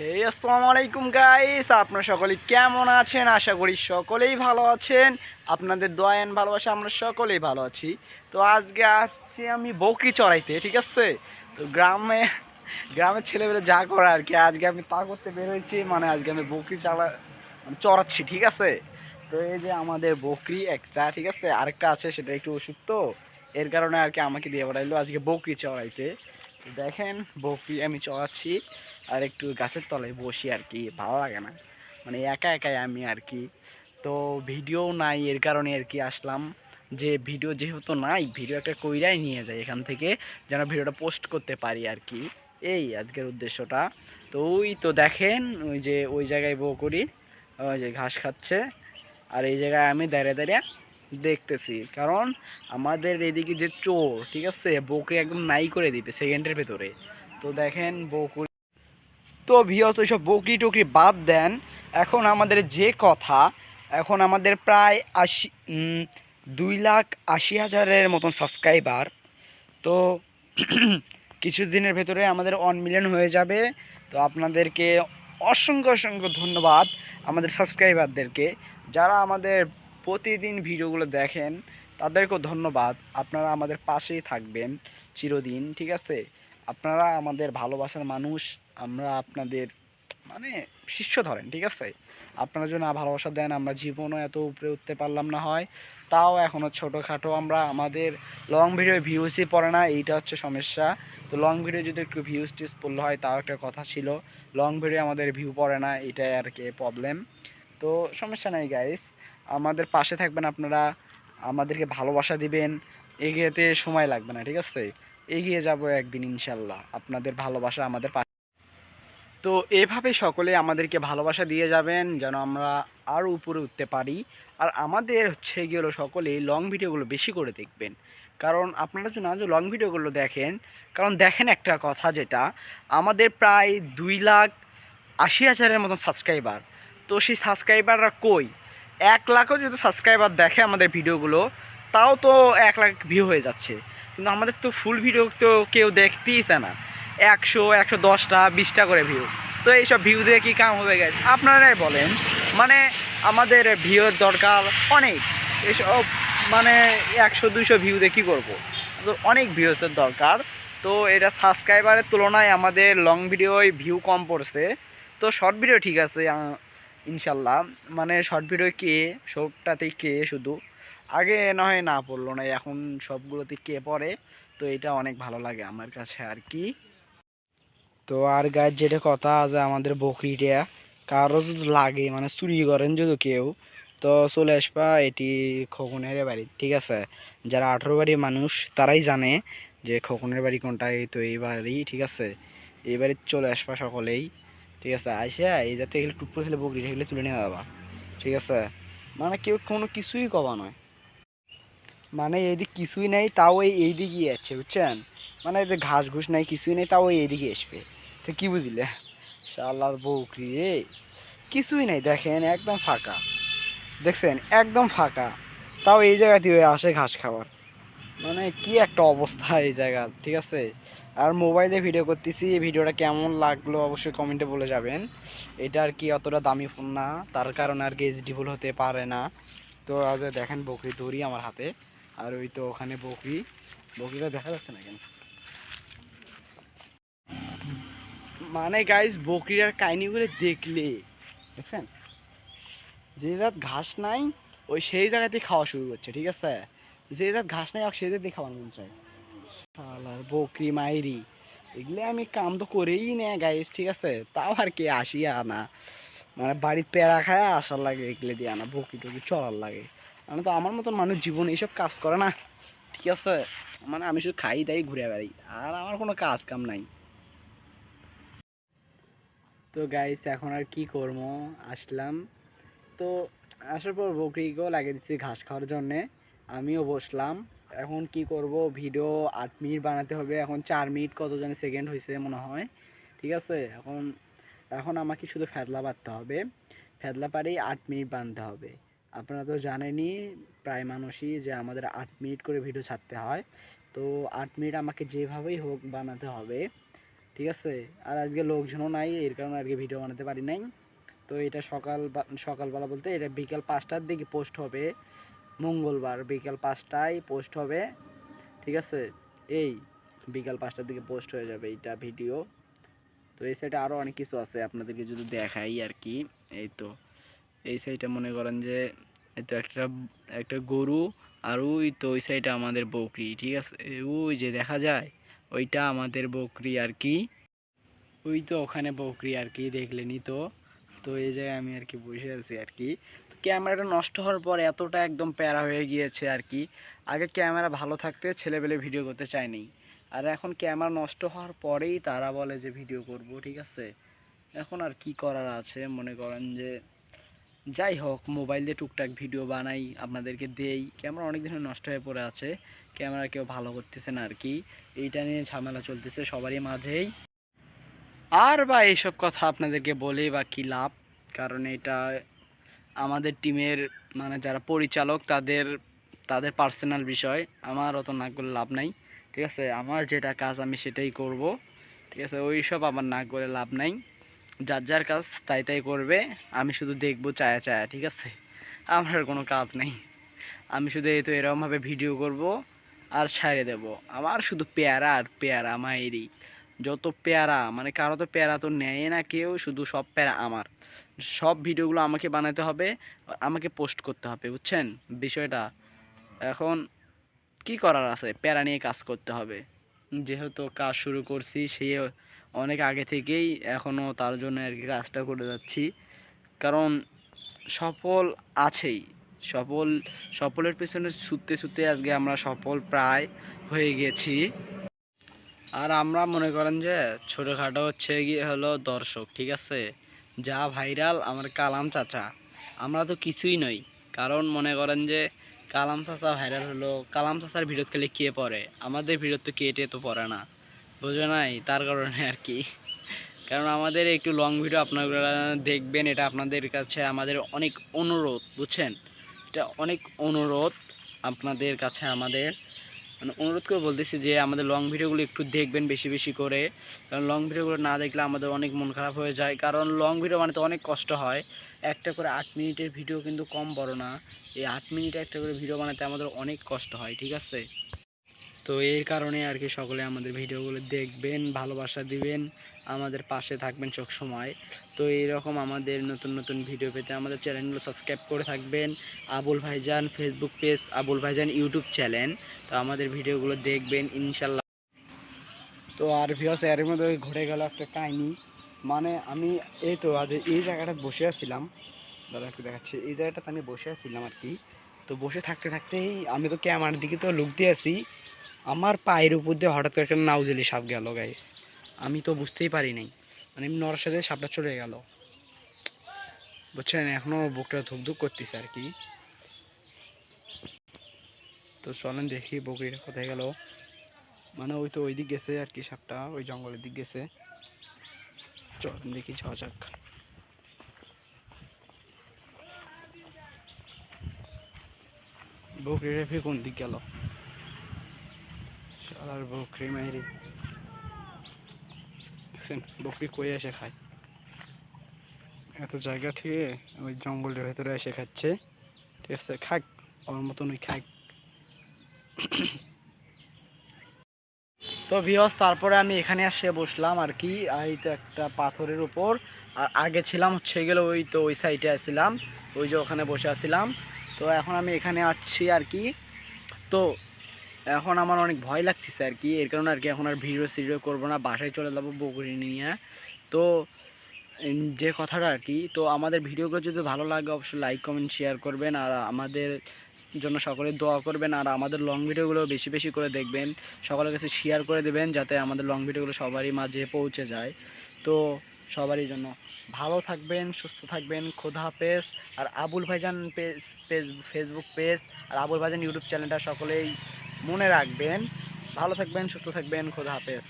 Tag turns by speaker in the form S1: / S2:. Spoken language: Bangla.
S1: এই আসসালামু আলাইকুম গাইস আপনারা সকলেই কেমন আছেন? আশা করি সকলেই ভালো আছেন। আপনাদের দয়ান ভালোবাসা আমরা সকলেই ভালো আছি। তো আজকে আসছি আমি বকরি চড়াইতে, ঠিক আছে? তো গ্রামে গ্রামের ছেলেমেয়েরা যা করে আর কি, আজকে আমি তা করতে বের হয়েছি। মানে আজকে আমি বকরি চালা আমি চড়াচ্ছি, ঠিক আছে? তো এই যে আমাদের বকরি একটা, ঠিক আছে? আরেকটা আছে, সেটা একটু ওষুধ তো। এর কারণে আর কি আমাকে দিয়ে পাঠাইলো আজকে বকরি চড়াইতে। দেখেন, বকরি আমি চড়াচ্ছি, আর একটু গাছের তলায় বসি আর কি, ভালো লাগে না। মানে একা একাই আমি আর কি। তো ভিডিও নাই, এর কারণে আর কি আসলাম যে ভিডিও যেহেতু নাই ভিডিও একটা কইরাই নিয়ে যায় এখান থেকে, যেন ভিডিওটা পোস্ট করতে পারি আর কি। এই আজকের উদ্দেশ্যটা। তো ওই তো দেখেন, ওই যে ওই জায়গায় বউ করি ওই যে ঘাস খাচ্ছে, আর এই জায়গায় আমি দাঁড়িয়ে দাঁড়িয়ে দেখতেছি। কারণ আমাদের এদিকে যে চোর, ঠিক আছে বকরি একদম নাই করে দিবে সেকেন্ডের ভেতরে। তো দেখেন বকরি তো ভিওস ওইসব বকরি টকরি বাদ দেন। এখন আমাদের যে কথা, এখন আমাদের প্রায় আশি দুই লাখ আশি হাজারের মতন সাবস্ক্রাইবার তো কিছুদিনের ভেতরে আমাদের ওয়ান মিলিয়ন হয়ে যাবে। তো আপনাদেরকে অসংখ্য অসংখ্য ধন্যবাদ আমাদের সাবস্ক্রাইবারদেরকে যারা আমাদের প্রতিদিন ভিডিওগুলো দেখেন, তাদেরকেও ধন্যবাদ। আপনারা আমাদের পাশেই থাকবেন চিরদিন, ঠিক আছে? আপনারা আমাদের ভালোবাসার মানুষ, আমরা আপনাদের মানে শিষ্য ধরেন, ঠিক আছে? আপনারা যদি না ভালোবাসা দেন, আমরা জীবনও এত উপরে উঠতে পারলাম না হয়। তাও এখনও ছোটোখাটো, আমরা আমাদের লং ভিডিও ভিউসই পড়ে না, এইটা হচ্ছে সমস্যা। তো লং ভিডিও যদি একটু ভিউজ টিউজ পড়লে হয়, তাও একটা কথা ছিল লং ভিডিও আমাদের ভিউ পড়ে না, এটাই আর কি প্রবলেম তো সমস্যা নাই গাইস আমাদের পাশে থাকবেন আপনারা, আমাদেরকে ভালোবাসা দিবেন, এগিয়েতে সময় লাগবে না, ঠিক আছে? এগিয়ে যাব একদিন ইনশাল্লাহ, আপনাদের ভালোবাসা আমাদের পাশে তো এভাবে সকলে আমাদেরকে ভালোবাসা দিয়ে যাবেন, যেন আমরা আরও উপরে উঠতে পারি। আর আমাদের হচ্ছে গিয়ে হলো সকলে লং ভিডিওগুলো বেশি করে দেখবেন। কারণ আপনারা যদি না যে লং ভিডিওগুলো দেখেন, কারণ দেখেন একটা কথা যেটা, আমাদের প্রায় দুই লাখ আশি হাজারের মতন সাবস্ক্রাইবার তো সেই সাবস্ক্রাইবাররা কই? এক লাখও যদি সাবস্ক্রাইবার দেখে আমাদের ভিডিওগুলো, তাও তো এক লাখ ভিউ হয়ে যাচ্ছে। কিন্তু আমাদের তো ফুল ভিডিও তো কেউ দেখতেই চায় না। একশো একশো দশটা, বিশটা করে ভিউ তো এইসব ভিউ দিয়ে কী কাম হবে গেছে আপনারাই বলেন। মানে আমাদের ভিউর দরকার অনেক। এসব মানে একশো দুশো ভিউ দিয়ে কী করব? তো অনেক ভিউসের দরকার। তো এটা সাবস্ক্রাইবারের তুলনায় আমাদের লং ভিডিওয় ভিউ কম পড়ছে। তো শর্ট ভিডিও ঠিক আছে ইনশাল্লাহ। মানে শর্ট ভিডিও কে, সবটাতেই কে শুধু। আগে না হয় না পড়ল না, এখন সবগুলোতে কে পড়ে। তো এটা অনেক ভালো লাগে আমার কাছে আর কি। তো আর গায়ের যেটা কথা আছে আমাদের বকরিটা, কারও লাগে মানে চুরি করেন যদি কেউ, তো চলে আসবা এটি খোকনের বাড়ি, ঠিক আছে? যারা আঠেরো বাড়ির মানুষ, তারাই জানে যে খোকনের বাড়ি কোনটা, এই তো এই বাড়ি, ঠিক আছে? এই বাড়ি চলে আসবা সকলেই। ঠিক আছে, আইসা এই যাতে এগুলো টুক করে খেলে বকরি সেগুলো তুলে নিয়ে যাবা। ঠিক আছে? মানে কেউ কোনো কিছুই কবা নয়। মানে এইদিক কিছুই নেই, তাও এই এইদিকে আছে, বুঝছেন? মানে এদের ঘাস ঘুষ নাই, কিছুই নেই, তাও এইদিকে আসবে। তো কি বুঝলে? শালার বউকরি রে। কিছুই নেই, দেখেন, একদম ফাঁকা। দেখছেন? একদম ফাঁকা। তাও এই জায়গা দিয়ে আসে ঘাস খাবার মানে কি একটা অবস্থা এই জায়গা, ঠিক আছে? আর মোবাইলে ভিডিও করতেছি, এই ভিডিওটা কেমন লাগল অবশ্যই কমেন্টে বলে যাবেন। এটা আর কি অতটা দামি ফোন না, তার কারণে আর কি এইচডি ফুল হতে পারে না। তো আজ দেখেন বকরি দড়ি আমার হাতে, আর ওই তো ওখানে বকরি। বকরিটা দেখা যাচ্ছে না কেন? মানে গাইস বকরির কাহিনিগুলো দেখলে, দেখছেন? যে জাত ঘাস নাই, ওই সেই জায়গাতেই খাওয়া শুরু করছে, ঠিক আছে? যে জাত ঘাস নাই, আর সেই জায়গাতে খাওয়ার মন চায়। শালার বকরি, মাইরি, এগুলো আমি কাম তো করেই নে গাইস ঠিক আছে? তাও আর কে আসি আনা। মানে বাড়ির পেড়া খায় আসার লাগে, এগুলো দিয়ে আনা, বকরি টকি চলার লাগে। মানে তো আমার মতন মানুষ জীবনে এইসব কাজ করে না, ঠিক আছে? মানে আমি শুধু খাই, দাই, ঘুরে বেড়াই, আর আমার কোনো কাজ কাম নাই। তো গাইস এখন আর কি করব? আসলাম। তো আসার পর বকরিকেও লাগিয়ে দিচ্ছি ঘাস খাওয়ার জন্যে। আমিও বসলাম। এখন কি করব? ভিডিও আট মিনিট বানাতে হবে। এখন চার মিনিট কত জানি সেকেন্ড হয়েছে মনে হয়। ঠিক আছে? এখন এখন আমাকে শুধু ফেদলা বাঁধতে হবে। ফেদলা পারেই আট মিনিট বানতে হবে। আপনারা তো জানেনই, প্রায় মানুষই যে আমাদের আট মিনিট করে ভিডিও ছাড়তে হয়। তো আট মিনিট আমাকে যেভাবেই হোক বানাতে হবে। ঠিক আছে? আর আজকে লোকজনও নাই, এর কারণে আজকে ভিডিও বানাতে পারি নাই। তো এটা সকাল সকালবেলা বলতে এটা বিকাল পাঁচটার দিকে পোস্ট হবে। মঙ্গলবার বিকাল পাঁচটায় পোস্ট হবে, ঠিক আছে? এই বিকাল পাঁচটার দিকে পোস্ট হয়ে যাবে এইটা ভিডিও। তো এই সাইডে আরও অনেক কিছু আছে আপনাদেরকে যদি দেখাই আর কি, এই তো। এই সাইডে মনে করেন যে এই তো একটা একটা গরু আর ওই তো ওই সাইডে আমাদের বকরি, ঠিক আছে? ওই যে দেখা যায়, ওইটা আমাদের বকরি আর কি। ওই তো ওখানে বকরি আর কি দেখলেনি তো। তো এই জায়গায় আমি আর কি বসে আছি আর কি। ক্যামেরাটা নষ্ট হওয়ার পর এতটা একদম প্যারা হয়ে গিয়েছে আর কি। আগে ক্যামেরা ভালো থাকতে ছেলেবেলে ভিডিও করতে চায়নি। আর এখন ক্যামেরা নষ্ট হওয়ার পরেই তারা বলে যে ভিডিও করব, ঠিক আছে? এখন আর কি করার আছে? মনে করেন যে যাই হোক, মোবাইল দিয়ে টুকটাক ভিডিও বানাই, আপনাদেরকে দেই। ক্যামেরা অনেক দিন নষ্ট হয়ে পড়ে আছে। ক্যামেরা কেউ ভালো করতেছে না আর কি। এইটা নিয়ে ঝামেলা চলতেছে সবারই মাঝেই। আর বা এইসব কথা আপনাদেরকে বলে বা কী লাভ? কারণ এটা আমাদের টিমের মানে যারা পরিচালক তাদের তাদের পার্সোনাল বিষয়। আমার অত নাক করে লাভ নাই, ঠিক আছে? আমার যেটা কাজ আমি সেটাই করব, ঠিক আছে? ওই সব আমার নাক করে লাভ নাই। যার যার কাজ তাই তাই করবে, আমি শুধু দেখব চায়া চায়া ঠিক আছে? আমার কোনো কাজ নেই। আমি শুধু এই তো এরকমভাবে ভিডিও করব আর ছাড়ে দেব। আমার শুধু পেয়ারা আর পেয়ারা মায়েরই যত পেয়ারা মানে কারও তো পেয়ারা তো নেয় না কেউ, শুধু সব পেয়ারা আমার। সব ভিডিওগুলো আমাকে বানাতে হবে, আমাকে পোস্ট করতে হবে, বুঝছেন? বিষয়টা। এখন কি করার আছে? প্যারা নিয়ে কাজ করতে হবে। যেহেতু কাজ শুরু করছি, সে অনেক আগে থেকেই এখনও তার জন্য আর কি কাজটা করে যাচ্ছি। কারণ সফল আছেই। সফল, সফলের পেছনে ছুটতে ছুটতে আজকে আমরা সফল প্রায় হয়ে গেছি। আর আমরা মনে করেন যে ছোটোখাটো হচ্ছে গিয়ে হলো দর্শক, ঠিক আছে? যা ভাইরাল আমার কালাম চাচা। আমরা তো কিছুই নই, কারণ মনে করেন যে কালাম চাচা ভাইরাল হলো, কালাম চাচার ভিডিও খেলে কে পড়ে? আমাদের ভিডিও তো কেটে তো পড়ে না। বুঝে নাই, তার কারণে আর কি। কারণ আমাদের একটু লং ভিডিও আপনারা দেখবেন, এটা আপনাদের কাছে আমাদের অনেক অনুরোধ, বুঝছেন? এটা অনেক অনুরোধ আপনাদের কাছে আমাদের। মানে অনুরোধ করে বলতেছি যে আমাদের লং ভিডিওগুলো একটু দেখবেন বেশি বেশি করে। কারণ লং ভিডিওগুলো না দেখলে আমাদের অনেক মন খারাপ হয়ে যায়। কারণ লং ভিডিও বানাতে অনেক কষ্ট হয়। একটা করে আট মিনিটের ভিডিও কিন্তু কম বড় না। এই আট মিনিটে একটা করে ভিডিও বানাতে আমাদের অনেক কষ্ট হয়, ঠিক আছে? তো এর কারণে আর কি সকলে আমাদের ভিডিওগুলো দেখবেন, ভালোবাসা দিবেন। আমাদের পাশে থাকবেন সব সময়। তো এইরকম আমাদের নতুন নতুন ভিডিও পেতে আমাদের চ্যানেলগুলো সাবস্ক্রাইব করে থাকবেন। আবুল ভাইজান ফেসবুক পেজ আবুল ভাইজান ইউটিউব চ্যানেল তো আমাদের ভিডিওগুলো দেখবেন, ইনশাল্লাহ। তো আর ভিওস এর মধ্যে ঘুরে গেল একটা কাহিনি। মানে আমি এই তো আজ এই জায়গাটা বসে আছিলাম। দাদা, একটু দেখাচ্ছি। এই জায়গাটাতে আমি বসে আছিলাম আর কি। তো বসে থাকতে থাকতেই আমি তো ক্যামেরার দিকে তো লুক দিয়ে আছি। আমার পায়ের উপর দিয়ে হঠাৎ করে একটা নাউজেলি সাপ গেল গাইস আমি তো বুঝতেই পারি নাই। মানে এমনি নড়ার সাথে সাপটা চলে গেল। বুঝছেন এখনও বুকটা ধুকধুক করতেছে আর কি। তো চলেন দেখি বকরিটা কোথায় গেল। মানে ওই তো ওই দিক গেছে আর কি সাপটা, ওই জঙ্গলের দিক গেছে। চলেন দেখি, যাওয়া যাক। বকরিটা ফির কোন দিক গেল? বকরি মাইরি। দেখছেন বকরি কই এসে খায়। এত জায়গা থেকে ওই জঙ্গলের ভেতরে এসে খাচ্ছে। ঠিক আছে, খাক, ওর মতন ওই খাক। তো ভিওস তারপরে আমি এখানে এসে বসলাম আর কি এই তো একটা পাথরের উপর। আর আগে ছিলাম হচ্ছে গেলে ওই তো ওই সাইডে আসছিলাম ওই যে ওখানে বসে আছিলাম। তো এখন আমি এখানে আসছি আর কি। তো এখন আমার অনেক ভয় লাগতেছে আর কি। এর কারণে আর কি এখন আর ভিডিও সিডিও করব না, বাসায় চলে যাব বকরি নিয়ে। তো যে কথাটা আর কি, তো আমাদের ভিডিওগুলো যদি ভালো লাগে অবশ্যই লাইক কমেন্ট শেয়ার করবেন আর আমাদের জন্য সকলে দোয়া করবেন আর আমাদের লং ভিডিওগুলো বেশি বেশি করে দেখবেন। সকলের কাছে শেয়ার করে দেবেন যাতে আমাদের লং ভিডিওগুলো সবারই মাঝে পৌঁছে যায়। তো সবারই জন্য ভালো থাকবেন, সুস্থ থাকবেন, খোদা হাফেজ। আর আবুল ভাইজান পেজ পেজ ফেসবুক পেজ আর আবুল ভাইজান ইউটিউব চ্যানেলটা সকলেই মনে রাখবেন ভালো থাকবেন সুস্থ থাকবেন খোদা হাফেজ।